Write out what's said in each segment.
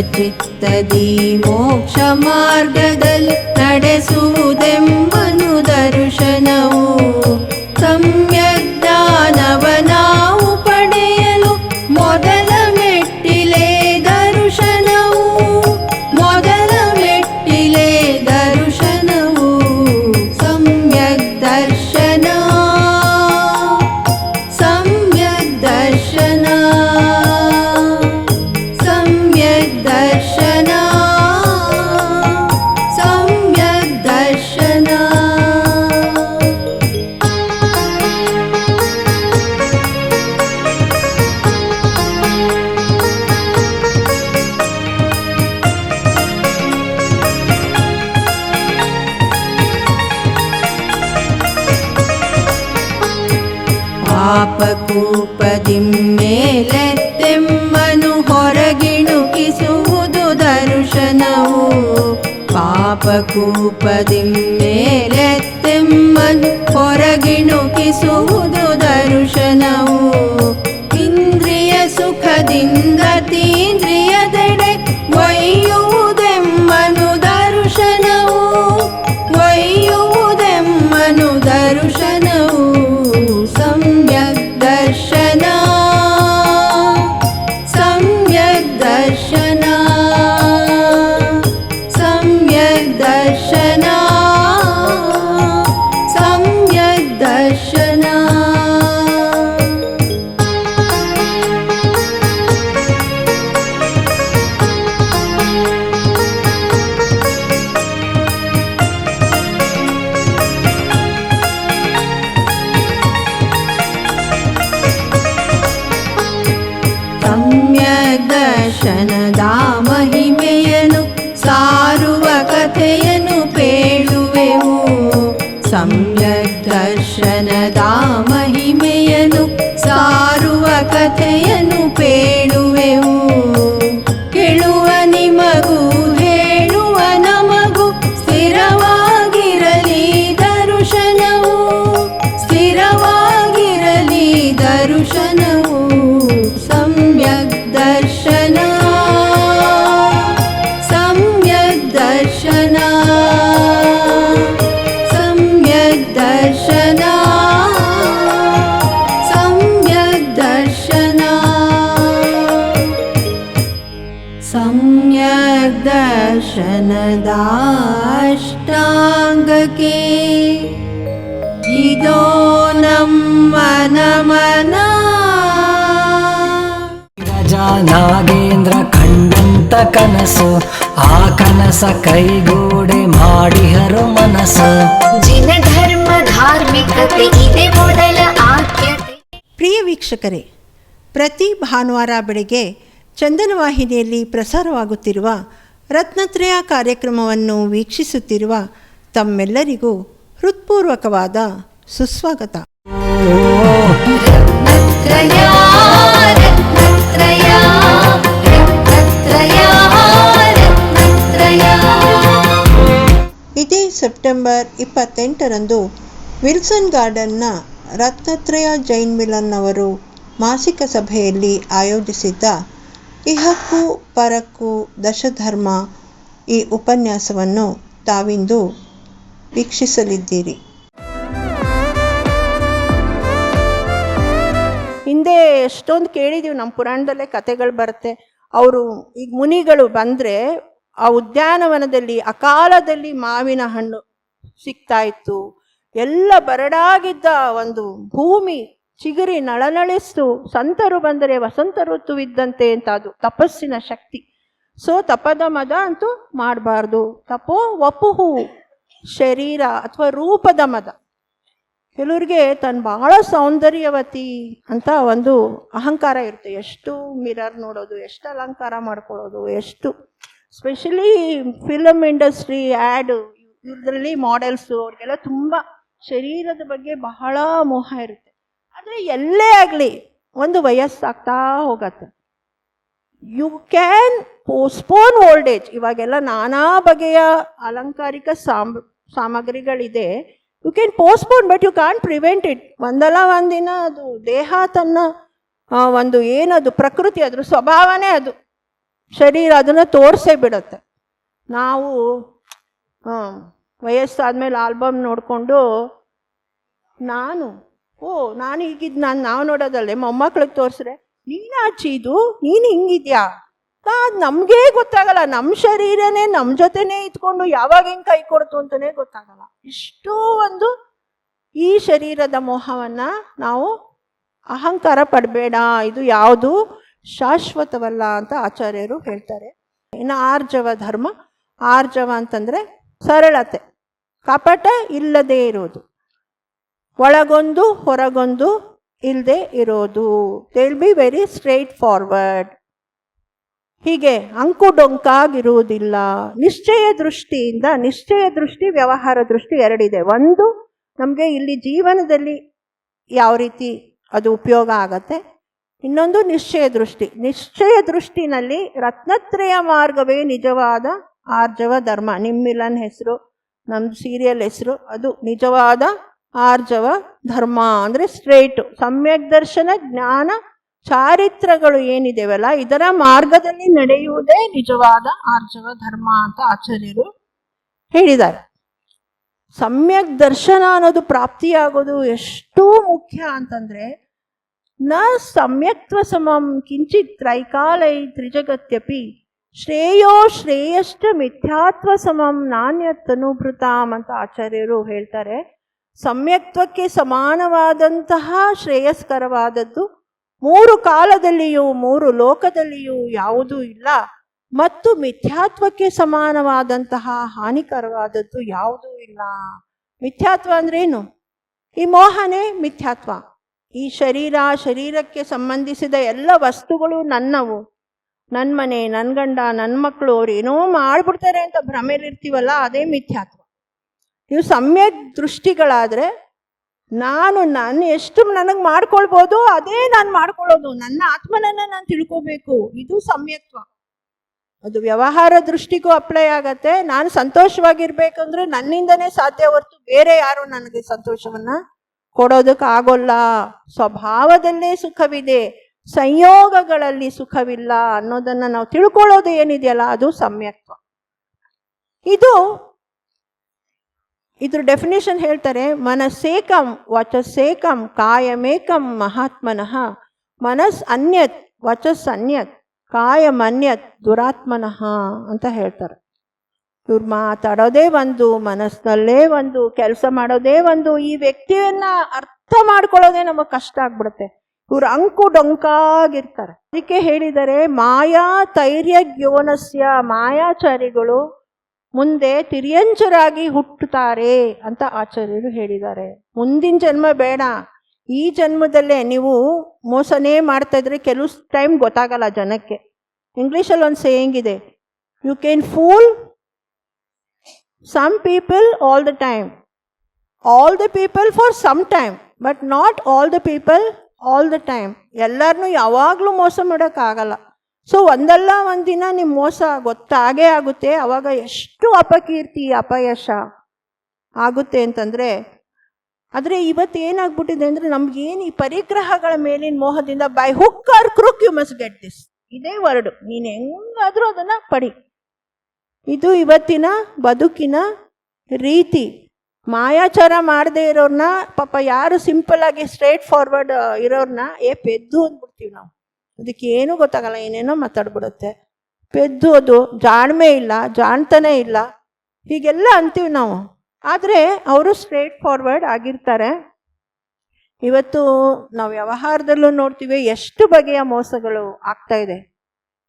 तदी मोक्षमार्ग கோபதில் Revolution. New. Nagendra ಕಂಡಂತ ಕನಸು ಆ ಕನಸ ಕೈಗೂಡೆ ಮಾಡಿಹರು ಮನಸ್ಸು ಜಿನ ಧರ್ಮ ಧಾರ್ಮಿಕತೆ ಇದೆ ಮೊದಲ ಆದ್ಯತೆ. ಪ್ರಿಯ ವೀಕ್ಷಕರೇ ಪ್ರತಿ ಭಾನುವಾರ ಬೆಳಿಗ್ಗೆ ಚಂದನ ವಾಹಿನಿಯಲ್ಲಿ ಪ್ರಸಾರವಾಗುತ್ತಿರುವ ರತ್ನತ್ರಯ ಕಾರ್ಯಕ್ರಮವನ್ನು ವೀಕ್ಷಿಸುತ್ತಿರುವ ತಮ್ಮೆಲ್ಲರಿಗೂ ಹೃತ್ಪೂರ್ವಕವಾದ ಸುಸ್ವಾಗತ. ಸೆಪ್ಟೆಂಬರ್ ಇಪ್ಪತ್ತೆಂಟರಂದು ವಿಲ್ಸನ್ ಗಾರ್ಡನ್ನ ರತ್ನತ್ರಯ ಜೈನ್ ಮಿಲನ್ ಅವರು ಮಾಸಿಕ ಸಭೆಯಲ್ಲಿ ಆಯೋಜಿಸಿದ್ದ ಇಹಕ್ಕು ಪರಕ್ಕೂ ದಶಧರ್ಮ ಈ ಉಪನ್ಯಾಸವನ್ನು ತಾವಿಂದು ವೀಕ್ಷಿಸಲಿದ್ದೀರಿ. ಹಿಂದೆ ಎಷ್ಟೊಂದು ಕೇಳಿದೀವಿ, ನಮ್ಮ ಪುರಾಣದಲ್ಲೇ ಕತೆಗಳು ಬರುತ್ತೆ. ಅವರು ಈಗ ಮುನಿಗಳು ಬಂದರೆ ಆ ಉದ್ಯಾನವನದಲ್ಲಿ, ಅಕಾಲದಲ್ಲಿ ಮಾವಿನ ಹಣ್ಣು ಸಿಗ್ತಾ ಇತ್ತು. ಎಲ್ಲ ಬರಡಾಗಿದ್ದ ಒಂದು ಭೂಮಿ ಚಿಗುರಿ ನಳನಳಿಸ್ತು. ಸಂತರು ಬಂದರೆ ವಸಂತ ಋತುವಿದ್ದಂತೆ ಅಂತ ಅದು ತಪಸ್ಸಿನ ಶಕ್ತಿ. ಸೊ, ತಪದ ಮದ ಅಂತೂ ಮಾಡಬಾರ್ದು. ತಪೋ ವಪುಹು ಶರೀರ ಅಥವಾ ರೂಪದ ಮದ. ಕೆಲವ್ರಿಗೆ ತನ್ನ ಬಹಳ ಸೌಂದರ್ಯವತಿ ಅಂತ ಒಂದು ಅಹಂಕಾರ ಇರುತ್ತೆ. ಎಷ್ಟು ಮಿರರ್ ನೋಡೋದು, ಎಷ್ಟು ಅಲಂಕಾರ ಮಾಡ್ಕೊಳ್ಳೋದು, ಎಷ್ಟು ಸ್ಪೆಷಲಿ ಫಿಲಮ್ ಇಂಡಸ್ಟ್ರಿ ಆ್ಯಡ್ ಇದರಲ್ಲಿ ಮಾಡೆಲ್ಸು ಅವ್ರಿಗೆಲ್ಲ ತುಂಬ ಶರೀರದ ಬಗ್ಗೆ ಬಹಳ ಮೋಹ ಇರುತ್ತೆ. ಆದರೆ ಎಲ್ಲೇ ಆಗಲಿ ಒಂದು ವಯಸ್ಸಾಗ್ತಾ ಹೋಗತ್ತೆ. You can postpone old age ಇವಾಗೆಲ್ಲ ನಾನಾ ಬಗೆಯ ಅಲಂಕಾರಿಕ ಸಾಮ್, ಸಾಮಗ್ರಿಗಳಿದೆ. You can postpone but you can prevent it ಒಂದಲ್ಲ ಒಂದಿನ ಅದು ದೇಹ ತನ್ನ ಒಂದು ಏನದು ಪ್ರಕೃತಿ, ಅದ್ರ ಸ್ವಭಾವನೇ ಅದು. ಶರೀರ ಅದನ್ನು ತೋರಿಸೇ ಬಿಡುತ್ತೆ. ನಾವು ವಯಸ್ಸಾದಮೇಲೆ ಆಲ್ಬಮ್ ನೋಡಿಕೊಂಡು ನಾನು, ಓ, ನಾನು ಹೀಗಿದ್ದು ನಾನು ನಾವು ನೋಡೋದಲ್ಲೇ, ಮೊಮ್ಮಕ್ಳಿಗೆ ತೋರಿಸ್ರೆ ನೀನು ಆಚಿ ಇದು? ನೀನು ಹಿಂಗಿದ್ಯಾ? ಅದು ನಮಗೇ ಗೊತ್ತಾಗಲ್ಲ. ನಮ್ಮ ಶರೀರನೇ ನಮ್ಮ ಜೊತೆನೇ ಇದ್ಕೊಂಡು ಯಾವಾಗ ಹಿಂಗೆ ಕೈ ಕೊಡ್ತು ಅಂತಲೇ ಗೊತ್ತಾಗಲ್ಲ. ಇಷ್ಟು ಒಂದು ಈ ಶರೀರದ ಮೋಹವನ್ನು ನಾವು ಅಹಂಕಾರ ಪಡಬೇಡ. ಇದು ಯಾವುದು? ಶಾಶ್ವತವಲ್ಲ ಅಂತ ಆಚಾರ್ಯರು ಹೇಳ್ತಾರೆ. ಇನ್ನು ಆರ್ಜವ ಧರ್ಮ, ಆರ್ಜವ ಅಂತಂದ್ರೆ ಸರಳತೆ, ಕಪಟ ಇಲ್ಲದೆ ಇರೋದು, ಒಳಗೊಂದು, ಹೊರಗೊಂದು ಇಲ್ಲದೆ ಇರೋದು. They'll be very straightforward ಹೀಗೆ ಅಂಕು ಡೊಂಕಾಗಿರುವುದಿಲ್ಲ ನಿಶ್ಚಯ ದೃಷ್ಟಿಯಿಂದ, ನಿಶ್ಚಯ ದೃಷ್ಟಿ, ವ್ಯವಹಾರ ದೃಷ್ಟಿ ಎರಡಿದೆ. ಒಂದು, ನಮಗೆ ಇಲ್ಲಿ ಜೀವನದಲ್ಲಿ ಯಾವ ರೀತಿ ಅದು ಉಪಯೋಗ ಆಗತ್ತೆ. ಇನ್ನೊಂದು ನಿಶ್ಚಯ ದೃಷ್ಟಿ. ನಿಶ್ಚಯ ದೃಷ್ಟಿನಲ್ಲಿ ರತ್ನತ್ರಯ ಮಾರ್ಗವೇ ನಿಜವಾದ ಆರ್ಜವ ಧರ್ಮ. ನಿಮ್ಮಿಲನ್ ಹೆಸರು ನಮ್ದು ಸೀರಿಯಲ್ ಹೆಸರು, ಅದು ನಿಜವಾದ ಆರ್ಜವ ಧರ್ಮ. ಅಂದರೆ ಸ್ಟ್ರೇಟು ಸಮ್ಯಕ್ ದರ್ಶನ, ಜ್ಞಾನ, ಚಾರಿತ್ರಗಳು ಏನಿದೆವಲ್ಲ, ಇದರ ಮಾರ್ಗದಲ್ಲಿ ನಡೆಯುವುದೇ ನಿಜವಾದ ಆರ್ಜವ ಧರ್ಮ ಅಂತ ಆಚಾರ್ಯರು ಹೇಳಿದ್ದಾರೆ. ಸಮ್ಯಕ್ ದರ್ಶನ ಅನ್ನೋದು ಪ್ರಾಪ್ತಿಯಾಗೋದು ಎಷ್ಟು ಮುಖ್ಯ ಅಂತಂದ್ರೆ ನ ಸಮ್ಯಕ್ತ್ವ ಸಮಂ ಕಿಂಚಿತ್ ತ್ರೈಕಾಲೈ ತ್ರಿಜಗತ್ಯಪಿ. ಶ್ರೇಯೋ ಶ್ರೇಯಶ್ಚ ಮಿಥ್ಯಾತ್ವ ಸಮಂ ನಾಣ್ಯತನುಭೃತಾಂ ಅಂತ ಆಚಾರ್ಯರು ಹೇಳ್ತಾರೆ. ಸಮ್ಯಕ್ತ್ವಕ್ಕೆ ಸಮಾನವಾದಂತಹ ಶ್ರೇಯಸ್ಕರವಾದದ್ದು ಮೂರು ಕಾಲದಲ್ಲಿಯೂ, ಮೂರು ಲೋಕದಲ್ಲಿಯೂ ಯಾವುದೂ ಇಲ್ಲ. ಮತ್ತು ಮಿಥ್ಯಾತ್ವಕ್ಕೆ ಸಮಾನವಾದಂತಹ ಹಾನಿಕರವಾದದ್ದು ಯಾವುದೂ ಇಲ್ಲ. ಮಿಥ್ಯಾತ್ವ ಅಂದ್ರೇನು? ಈ ಮೋಹನೇ ಮಿಥ್ಯಾತ್ವ. ಈ ಶರೀರ ಶರೀರಕ್ಕೆ ಸಂಬಂಧಿಸಿದ ಎಲ್ಲ ವಸ್ತುಗಳು ನನ್ನವು. ನನ್ನ ಮನೆ ನನ್ನ ಗಂಡ ನನ್ನ ಮಕ್ಕಳು ಅವ್ರು ಏನೋ ಮಾಡ್ಬಿಡ್ತಾರೆ ಅಂತ ಭ್ರಮೆಲಿರ್ತೀವಲ್ಲ ಅದೇ ಮಿಥ್ಯಾತ್ವ. ನೀವು ಸಮ್ಯಕ್ ದೃಷ್ಟಿಗಳಾದರೆ ನಾನು ನಾನು ಎಷ್ಟು ನನಗೆ ಮಾಡ್ಕೊಳ್ಬೋದು ಅದೇ ನಾನು ಮಾಡ್ಕೊಳ್ಳೋದು. ನನ್ನ ಆತ್ಮನನ್ನ ನಾನು ತಿಳ್ಕೋಬೇಕು. ಇದು ಸಮ್ಯಕ್ತ್ವ. ಅದು ವ್ಯವಹಾರ ದೃಷ್ಟಿಗೂ ಅಪ್ಲೈ ಆಗತ್ತೆ. ನಾನು ಸಂತೋಷವಾಗಿರ್ಬೇಕಂದ್ರೆ ನನ್ನಿಂದನೇ ಸಾಧ್ಯ ಹೊರತು ಬೇರೆ ಯಾರು ನನಗೆ ಸಂತೋಷವನ್ನ ಕೊಡೋದಕ್ಕೆ ಆಗೋಲ್ಲ ಸ್ವಭಾವದಲ್ಲೇ ಸುಖವಿದೆ. ಸಂಯೋಗಗಳಲ್ಲಿ ಸುಖವಿಲ್ಲ ಅನ್ನೋದನ್ನ ನಾವು ತಿಳ್ಕೊಳ್ಳೋದು ಏನಿದೆಯಲ್ಲ, ಅದು ಸಮ್ಯಕ್ತ್ವ ಇದು, ಇದ್ರ ಡೆಫಿನೇಷನ್ ಹೇಳ್ತಾರೆ, ಮನಸ್ಸೇಕಂ ವಚಸ್ಸೇಕಂ ಕಾಯಮೇಕಂ ಮಹಾತ್ಮನಃ. ಮನಸ್ ಅನ್ಯತ್ ವಚಸ್ ಅನ್ಯತ್ ಕಾಯಮನ್ಯತ್ ದುರಾತ್ಮನಃ ಅಂತ ಹೇಳ್ತಾರೆ. ಇವ್ರು ಮಾತಾಡೋದೇ ಒಂದು ಮನಸ್ಸಿನಲ್ಲೇ ಒಂದು, ಕೆಲಸ ಮಾಡೋದೇ ಒಂದು, ಈ ವ್ಯಕ್ತಿಯನ್ನ ಅರ್ಥ ಮಾಡ್ಕೊಳ್ಳೋದೇ ನಮಗೆ ಕಷ್ಟ ಆಗ್ಬಿಡುತ್ತೆ. ಇವ್ರು ಅಂಕು ಡೊಂಕಾಗಿರ್ತಾರೆ. ಅದಕ್ಕೆ ಹೇಳಿದರೆ, ಮಾಯಾ ತೈರ್ಯಜ್ಞೋನಸ್ಯ ಮಾಯಾಚಾರಿಗಳು ಮುಂದೆ ತಿರಿಯಂಚರಾಗಿ ಹುಟ್ಟುತ್ತಾರೆ ಅಂತ ಆಚಾರ್ಯರು ಹೇಳಿದ್ದಾರೆ. ಮುಂದಿನ ಜನ್ಮ ಬೇಡ. ಈ ಜನ್ಮದಲ್ಲೇ ನೀವು ಮೋಸನೇ ಮಾಡ್ತಾ ಇದ್ರೆ ಕೆಲವು ಟೈಮ್ ಗೊತ್ತಾಗಲ್ಲ ಜನಕ್ಕೆ. ಇಂಗ್ಲೀಷಲ್ಲಿ ಒಂದು ಸೇಯಿಂಗ್ ಇದೆ. You can fool some people all the time. All the people for some time. But not all the people all the time ಎಲ್ಲರನ್ನೂ ಯಾವಾಗಲೂ ಮೋಸ ಮಾಡೋಕ್ಕಾಗಲ್ಲ ಸೊ ಒಂದಲ್ಲ ಒಂದಿನ ನಿಮ್ಮ ಮೋಸ ಗೊತ್ತಾಗೇ ಆಗುತ್ತೆ ಆವಾಗ ಎಷ್ಟು ಅಪಕೀರ್ತಿ, ಅಪಯಶ ಆಗುತ್ತೆ ಅಂತಂದರೆ, ಆದರೆ ಇವತ್ತು ಏನಾಗ್ಬಿಟ್ಟಿದೆ ಅಂದರೆ ನಮಗೇನು ಈ ಪರಿಗ್ರಹಗಳ ಮೇಲಿನ ಮೋಹದಿಂದ by hook or crook you must get this ಇದೇ ವರ್ಡು ನೀನು ಹೆಂಗಾದರೂ ಅದನ್ನು ಪಡಿ ಇದು ಇವತ್ತಿನ ಬದುಕಿನ ರೀತಿ. ಮಾಯಾಚಾರ ಮಾಡದೇ ಇರೋರ್ನ, ಪಾಪ ಯಾರು ಸಿಂಪಲ್ ಆಗಿ ಸ್ಟ್ರೇಟ್ ಫಾರ್ವರ್ಡ್ ಇರೋರ್ನ, ಏ, ಪೆದ್ದು ಅಂದ್ಬಿಡ್ತೀವಿ ನಾವು. ಅದಕ್ಕೆ ಏನೂ ಗೊತ್ತಾಗಲ್ಲ, ಏನೇನೋ ಮಾತಾಡ್ಬಿಡುತ್ತೆ. ಪೆದ್ದು ಅದು, ಜಾಣ್ಮೆ ಇಲ್ಲ, ಜಾಣ್ತನೇ ಇಲ್ಲ. ಹೀಗೆಲ್ಲ ಅಂತೀವಿ ನಾವು. ಆದರೆ ಅವರು ಸ್ಟ್ರೇಟ್ ಫಾರ್ವರ್ಡ್ ಆಗಿರ್ತಾರೆ. ಇವತ್ತು ನಾವು ವ್ಯವಹಾರದಲ್ಲೂ ನೋಡ್ತೀವಿ, ಎಷ್ಟು ಬಗೆಯ ಮೋಸಗಳು ಆಗ್ತಾ ಇದೆ.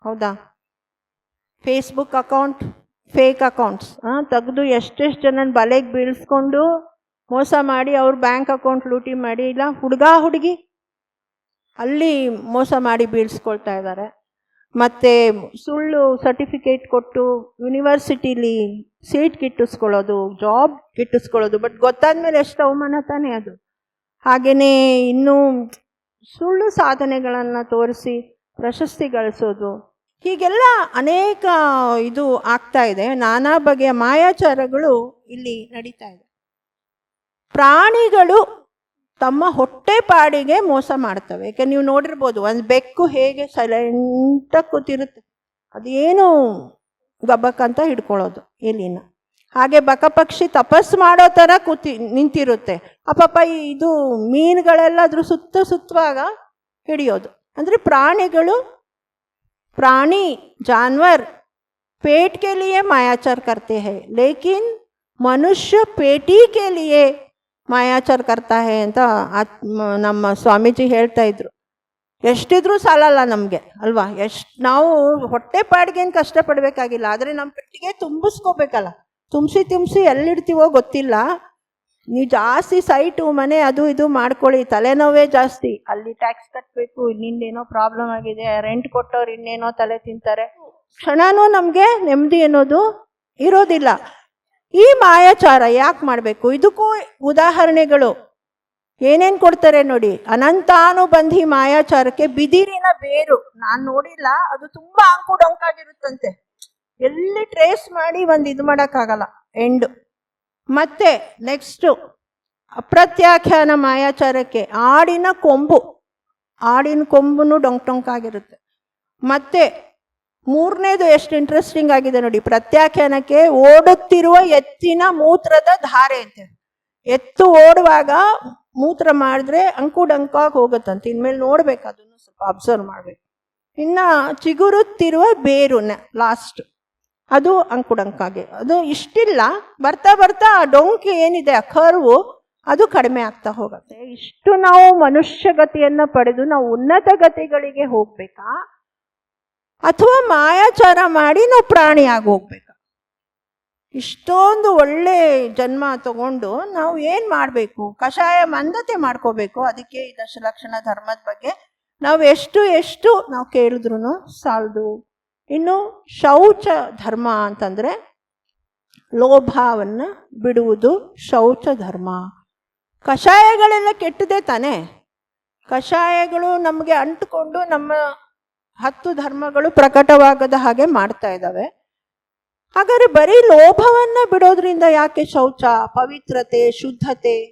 ಹೌದಾ? ಫೇಸ್ಬುಕ್ ಅಕೌಂಟ್ ಫೇಕ್ ಅಕೌಂಟ್ಸ್ ತೆಗೆದು ಎಷ್ಟೆಷ್ಟು ಜನನ ಬಲೆಗೆ ಬೀಳ್ಸ್ಕೊಂಡು ಮೋಸ ಮಾಡಿ ಅವ್ರ ಬ್ಯಾಂಕ್ ಅಕೌಂಟ್ ಲೂಟಿ ಮಾಡಿ, ಇಲ್ಲ ಹುಡುಗ ಹುಡುಗಿ ಅಲ್ಲಿ ಮೋಸ ಮಾಡಿ ಬೀಳ್ಸ್ಕೊಳ್ತಾ ಇದ್ದಾರೆ ಮತ್ತು ಸುಳ್ಳು ಸರ್ಟಿಫಿಕೇಟ್ ಕೊಟ್ಟು ಯೂನಿವರ್ಸಿಟಿಲಿ ಸೀಟ್ ಗಿಟ್ಟಿಸ್ಕೊಳ್ಳೋದು ಜಾಬ್ ಗಿಟ್ಟಿಸ್ಕೊಳ್ಳೋದು ಬಟ್ ಗೊತ್ತಾದ್ಮೇಲೆ ಎಷ್ಟು ಅವಮಾನ ತಾನೇ ಅದು. ಹಾಗೆಯೇ ಇನ್ನೂ ಸುಳ್ಳು ಸಾಧನೆಗಳನ್ನು ತೋರಿಸಿ ಪ್ರಶಸ್ತಿ ಗಳಿಸೋದು ಹೀಗೆಲ್ಲ ಅನೇಕ ಇದು ಆಗ್ತಾ ಇದೆ. ನಾನಾ ಬಗೆಯ ಮಾಯಾಚಾರಗಳು ಇಲ್ಲಿ ನಡೀತಾ ಇದೆ. ಪ್ರಾಣಿಗಳು ತಮ್ಮ ಹೊಟ್ಟೆ ಪಾಡಿಗೆ ಮೋಸ ಮಾಡ್ತವೆ. ಯಾಕೆ ನೀವು ನೋಡಿರ್ಬೋದು, ಒಂದು ಬೆಕ್ಕು ಹೇಗೆ ಸೈಲೆಂಟಾಗಿ ಕೂತಿರುತ್ತೆ. ಅದೇನು ಗಬ್ಬಕ್ಕಂತ ಹಿಡ್ಕೊಳ್ಳೋದು ಎಲಿನ. ಹಾಗೆ ಬಕಪಕ್ಷಿ ತಪಸ್ ಮಾಡೋ ಥರ ಕೂತಿ ನಿಂತಿರುತ್ತೆ. ಆ ಪಾಪ ಈ ಇದು ಮೀನುಗಳೆಲ್ಲ ಸುತ್ತ ಸುತ್ತುವಾಗ ಹಿಡಿಯೋದು. ಅಂದರೆ ಪ್ರಾಣಿಗಳು प्राणी जानवर पेट के लिए मायाचार करते हैं लेकिन ಮನುಷ್ಯ ಪೇಟಿ के लिए ಮಾಯಾಚಾರ करता है ಅಂತ ಆತ್ಮ ನಮ್ಮ ಸ್ವಾಮೀಜಿ ಹೇಳ್ತಾ ಇದ್ರು ಎಷ್ಟಿದ್ರೂ ಸಾಲಲ್ಲ ನಮಗೆ ಅಲ್ವಾ ಎಷ್ಟು ನಾವು ಹೊಟ್ಟೆ ಪಾಡಿಗೇನು ಕಷ್ಟಪಡಬೇಕಾಗಿಲ್ಲ ಆದರೆ ನಮ್ಮ ಪೆಟ್ಟಿಗೆ ತುಂಬಿಸ್ಕೋಬೇಕಲ್ಲ ತುಂಬಿಸಿ ತುಂಬಿಸಿ ಎಲ್ಲಿಡ್ತೀವೋ ಗೊತ್ತಿಲ್ಲ ನೀವು ಜಾಸ್ತಿ ಸೈಟು ಮನೆ ಅದು ಇದು ಮಾಡ್ಕೊಳ್ಳಿ, ತಲೆನೋವೇ ಜಾಸ್ತಿ. ಅಲ್ಲಿ ಟ್ಯಾಕ್ಸ್ ಕಟ್ಟಬೇಕು ಇನ್ನೇನೋ ಪ್ರಾಬ್ಲಮ್ ಆಗಿದೆ ರೆಂಟ್ ಕೊಟ್ಟವ್ರು ಇನ್ನೇನೋ ತಲೆ ತಿಂತಾರೆ. ಕ್ಷಣನೂ ನಮಗೆ ನೆಮ್ಮದಿ ಅನ್ನೋದು ಇರೋದಿಲ್ಲ. ಈ ಮಾಯಾಚಾರ ಯಾಕೆ ಮಾಡಬೇಕು? ಇದಕ್ಕೂ ಉದಾಹರಣೆಗಳು. ಏನೇನು ಕೊಡ್ತಾರೆ ನೋಡಿ, ಅನಂತಾನುಬಂಧಿ ಮಾಯಾಚಾರಕ್ಕೆ ಬಿದಿರಿನ ಬೇರು. ನಾನು ನೋಡಿಲ್ಲ, ಅದು ತುಂಬಾ ಅಂಕು ಡೊಂಕಾಗಿರುತ್ತಂತೆ. ಎಲ್ಲಿ ಟ್ರೇಸ್ ಮಾಡಿ ಒಂದು ಇದು ಮಾಡೋಕ್ಕಾಗಲ್ಲ. ಎಂಡು ಮತ್ತೆ ನೆಕ್ಸ್ಟು ಅಪ್ರತ್ಯಾಖ್ಯಾನ ಮಾಯಾಚಾರಕ್ಕೆ ಆಡಿನ ಕೊಂಬು. ಆಡಿನ ಕೊಂಬು ಡೊಂಕ್ ಆಗಿರುತ್ತೆ. ಮತ್ತೆ ಮೂರನೇದು ಎಷ್ಟು ಇಂಟ್ರೆಸ್ಟಿಂಗ್ ಆಗಿದೆ ನೋಡಿ. ಪ್ರತ್ಯಾಖ್ಯಾನಕ್ಕೆ ಓಡುತ್ತಿರುವ ಎತ್ತಿನ ಮೂತ್ರದ ಧಾರೆ ಅಂತೆ. ಎತ್ತು ಓಡುವಾಗ ಮೂತ್ರ ಮಾಡಿದ್ರೆ ಅಂಕು ಡಂಕಾಗಿ ಹೋಗುತ್ತಂತೆ. ಇನ್ಮೇಲೆ ನೋಡ್ಬೇಕು, ಅದನ್ನು ಸ್ವಲ್ಪ ಅಬ್ಸರ್ವ್ ಮಾಡ್ಬೇಕು. ಇನ್ನ ಚಿಗುರುತ್ತಿರುವ ಬೇರು ಲಾಸ್ಟ್ ಅದು ಅಂಕುಡಂಕಾಗೆ. ಅದು ಇಷ್ಟಿಲ್ಲ. ಬರ್ತಾ ಬರ್ತಾ ಆ ಡೊಂಕಿ ಏನಿದೆ, ಆ ಕರ್ವು, ಅದು ಕಡಿಮೆ ಆಗ್ತಾ ಹೋಗುತ್ತೆ. ಇಷ್ಟು ನಾವು ಮನುಷ್ಯ ಗತಿಯನ್ನ ಪಡೆದು ನಾವು ಉನ್ನತ ಗತಿಗಳಿಗೆ ಹೋಗ್ಬೇಕಾ? ಅಥವಾ ಮಾಯಾಚಾರ ಮಾಡಿ ನಾವು ಪ್ರಾಣಿ ಆಗಿ ಹೋಗ್ಬೇಕಾ? ಇಷ್ಟೊಂದು ಒಳ್ಳೆ ಜನ್ಮ ತಗೊಂಡು ನಾವು ಏನು ಮಾಡಬೇಕು? ಕಷಾಯ ಮಂದತೆ ಮಾಡ್ಕೋಬೇಕು. ಅದಕ್ಕೆ ಈ ದಶಲಕ್ಷಣ ಧರ್ಮದ ಬಗ್ಗೆ ನಾವು ಎಷ್ಟು ಎಷ್ಟು ನಾವು ಕೇಳಿದ್ರು ಸಾಲದು. ಇನ್ನು ಶೌಚ ಧರ್ಮ ಅಂತಂದರೆ ಲೋಭವನ್ನು ಬಿಡುವುದು ಶೌಚ ಧರ್ಮ. ಕಷಾಯಗಳೆಲ್ಲ ಕೆಟ್ಟದೇ ತಾನೆ? ಕಷಾಯಗಳು ನಮಗೆ ಅಂಟುಕೊಂಡು ನಮ್ಮ ಹತ್ತು ಧರ್ಮಗಳು ಪ್ರಕಟವಾಗದ ಹಾಗೆ ಮಾಡ್ತಾ ಇದ್ದಾವೆ. ಹಾಗಾದ್ರೆ ಬರೀ ಲೋಭವನ್ನು ಬಿಡೋದ್ರಿಂದ ಯಾಕೆ ಶೌಚ, ಪವಿತ್ರತೆ, ಶುದ್ಧತೆ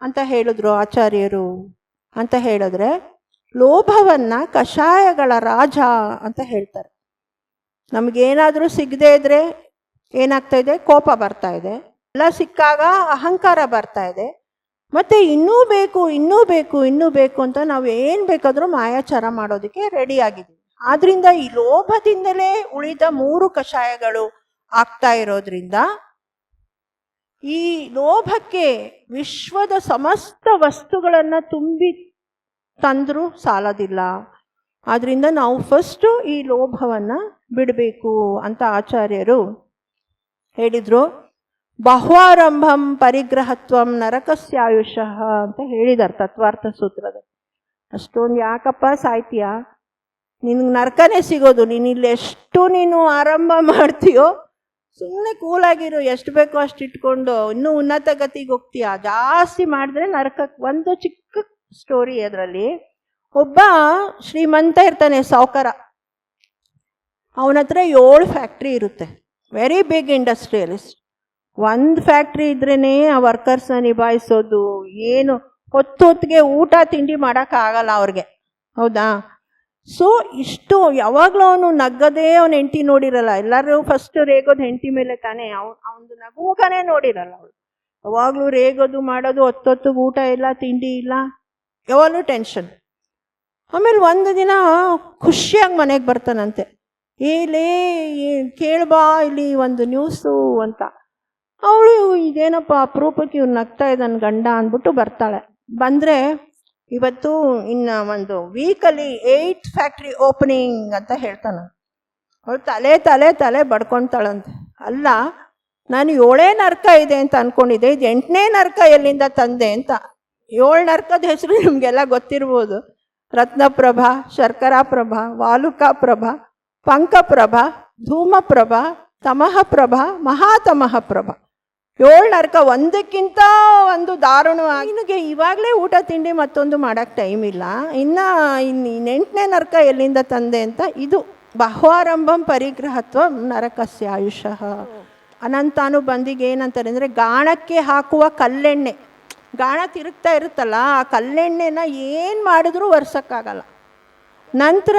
ಅಂತ ಹೇಳಿದ್ರು ಆಚಾರ್ಯರು? ಅಂತ ಹೇಳಿದ್ರೆ ಲೋಭವನ್ನು ಕಷಾಯಗಳ ರಾಜ ಅಂತ ಹೇಳ್ತಾರೆ. ನಮಗೇನಾದರೂ ಸಿಗದೇ ಇದ್ರೆ ಏನಾಗ್ತಾ ಇದೆ? ಕೋಪ ಬರ್ತಾ ಇದೆ. ಎಲ್ಲ ಸಿಕ್ಕಾಗ ಅಹಂಕಾರ ಬರ್ತಾ ಇದೆ. ಮತ್ತೆ ಇನ್ನೂ ಬೇಕು ಇನ್ನೂ ಬೇಕು ಇನ್ನೂ ಬೇಕು ಅಂತ ನಾವು ಏನು ಬೇಕಾದರೂ ಮಾಯಾಚಾರ ಮಾಡೋದಕ್ಕೆ ರೆಡಿ ಆಗಿದ್ದೀವಿ. ಆದ್ರಿಂದ ಈ ಲೋಭದಿಂದಲೇ ಉಳಿದ ಮೂರು ಕಷಾಯಗಳು ಆಗ್ತಾ ಇರೋದ್ರಿಂದ ಈ ಲೋಭಕ್ಕೆ ವಿಶ್ವದ ಸಮಸ್ತ ವಸ್ತುಗಳನ್ನು ತುಂಬಿ ತಂದರೂ ಸಾಲದಿಲ್ಲ. ಆದ್ರಿಂದ ನಾವು ಫಸ್ಟು ಈ ಲೋಭವನ್ನು ಬಿಡಬೇಕು ಅಂತ ಆಚಾರ್ಯರು ಹೇಳಿದರು. ಬಹ್ವಾರಂಭಂ ಪರಿಗ್ರಹತ್ವಂ ನರಕಸ್ಯಾಯುಷಃ ಅಂತ ಹೇಳಿದ್ದಾರೆ ತತ್ವಾರ್ಥ ಸೂತ್ರದ. ಅಷ್ಟೊಂದು ಯಾಕಪ್ಪ ಸಾಯ್ತೀಯ? ನಿನಗೆ ನರಕನೇ ಸಿಗೋದು. ನೀನು ಇಲ್ಲಿ ಎಷ್ಟು ನೀನು ಆರಂಭ ಮಾಡ್ತೀಯೋ ಸುಮ್ಮನೆ ಕೂಲಾಗಿರು. ಎಷ್ಟು ಬೇಕೋ ಅಷ್ಟು ಇಟ್ಕೊಂಡು ಇನ್ನೂ ಉನ್ನತ ಗತಿಗೆ ಹೋಗ್ತೀಯ? ಜಾಸ್ತಿ ಮಾಡಿದ್ರೆ ನರಕಕ್ಕೆ ಒಂದು ಚಿಕ್ಕ ಸ್ಟೋರಿ ಅದರಲ್ಲಿ. ಒಬ್ಬ ಶ್ರೀಮಂತ ಇರ್ತಾನೆ, ಸಾವುಕಾರ. ಅವನ ಹತ್ರ ಏಳು ಫ್ಯಾಕ್ಟ್ರಿ ಇರುತ್ತೆ. ವೆರಿ ಬಿಗ್ ಇಂಡಸ್ಟ್ರಿಯಲಿಸ್ಟ್ ಒಂದು ಫ್ಯಾಕ್ಟ್ರಿ ಇದ್ರೇ ಆ ವರ್ಕರ್ಸ್ನ ನಿಭಾಯಿಸೋದು, ಏನು ಹೊತ್ತು ಹೊತ್ತಿಗೆ ಊಟ, ತಿಂಡಿ ಮಾಡೋಕ್ಕಾಗಲ್ಲ ಅವ್ರಿಗೆ. ಹೌದಾ? ಸೊ ಇಷ್ಟು ಯಾವಾಗಲೂ ಅವನು ನಗ್ಗದೇ ಅವನ ಹೆಂಡತಿ ನೋಡಿರಲ್ಲ. ಎಲ್ಲರೂ ಫಸ್ಟ್ ರೇಗೋದು ಹೆಂಡತಿ ಮೇಲೆ ತಾನೇ. ಅವ್ ಅವನದು ನಗುವಗನೇ ನೋಡಿರಲ್ಲ ಅವಳು. ಯಾವಾಗಲೂ ರೇಗೋದು ಮಾಡೋದು ಹೊತ್ತೊತ್ತಿಗೆ ಊಟ ಇಲ್ಲ, ತಿಂಡಿ ಇಲ್ಲ. ಯಾವಾಗಲೂ ಟೆನ್ಷನ್ ಆಮೇಲೆ ಒಂದು ದಿನ ಖುಷಿಯಾಗಿ ಮನೆಗೆ ಬರ್ತಾನಂತೆ. ಏಲೇ ಕೇಳ್ಬಾ ಇಲ್ಲಿ ಒಂದು ನ್ಯೂಸು ಅಂತ. ಅವಳು ಇದೇನಪ್ಪ ಅಪರೂಪಕ್ಕೆ ಇವ್ರು ನಗ್ತಾ ಇದ್ದಾನೆ ಗಂಡ ಅಂದ್ಬಿಟ್ಟು ಬರ್ತಾಳೆ. ಬಂದರೆ ಇವತ್ತು ಇನ್ನು ಒಂದು ವೀಕಲ್ಲಿ ಏಯ್ಟ್ ಫ್ಯಾಕ್ಟ್ರಿ ಓಪನಿಂಗ್ ಅಂತ ಹೇಳ್ತಾನೆ. ಅವಳು ತಲೆ ತಲೆ ತಲೆ ಬಡ್ಕೊತಾಳಂತೆ. ಅಲ್ಲ, ನಾನು ಏಳೇ ನರ್ಕ ಇದೆ ಅಂತ ಅಂದ್ಕೊಂಡಿದ್ದೆ ಇದು ಎಂಟನೇ ನರ್ಕ ಎಲ್ಲಿಂದ ತಂದೆ ಅಂತ. ಏಳು ನರ್ಕದ ಹೆಸರು ನಿಮಗೆಲ್ಲ ಗೊತ್ತಿರ್ಬೋದು. ರತ್ನಪ್ರಭಾ, ಶರ್ಕರಾಪ್ರಭ, ವಾಲುಕಾಪ್ರಭ, ಪಂಕಪ್ರಭಾ, ಧೂಮಪ್ರಭಾ, ತಮಃಪ್ರಭ, ಮಹಾತಮಃಪ್ರಭ. ಏಳು ನರಕ ಒಂದಕ್ಕಿಂತ ಒಂದು ದಾರುಣವಾಗಿ ನಿನಗೆ ಇವಾಗಲೇ ಊಟ, ತಿಂಡಿ ಮತ್ತೊಂದು ಮಾಡೋಕ್ಕೆ ಟೈಮ್ ಇಲ್ಲ. ಇನ್ನು ಇನ್ನು ಎಂಟನೇ ನರಕ ಎಲ್ಲಿಂದ ತಂದೆ ಅಂತ ಇದು ಬಹ್ವಾರಂಭಂ ಪರಿಗ್ರಹತ್ವ ನರಕಸ್ಯ ಆಯುಷಃ ಅನಂತಾನು ಬಂದಿಗೆ ಏನಂತಾರೆ ಅಂದರೆ ಗಾಣಕ್ಕೆ ಹಾಕುವ ಕಲ್ಲೆಣ್ಣೆ. ಗಾಣ ತಿರುಗ್ತಾ ಇರುತ್ತಲ್ಲ, ಆ ಕಲ್ಲೆಣ್ಣೆನ ಏನು ಮಾಡಿದ್ರೂ ಒರ್ಸೋಕ್ಕಾಗಲ್ಲ. ನಂತರ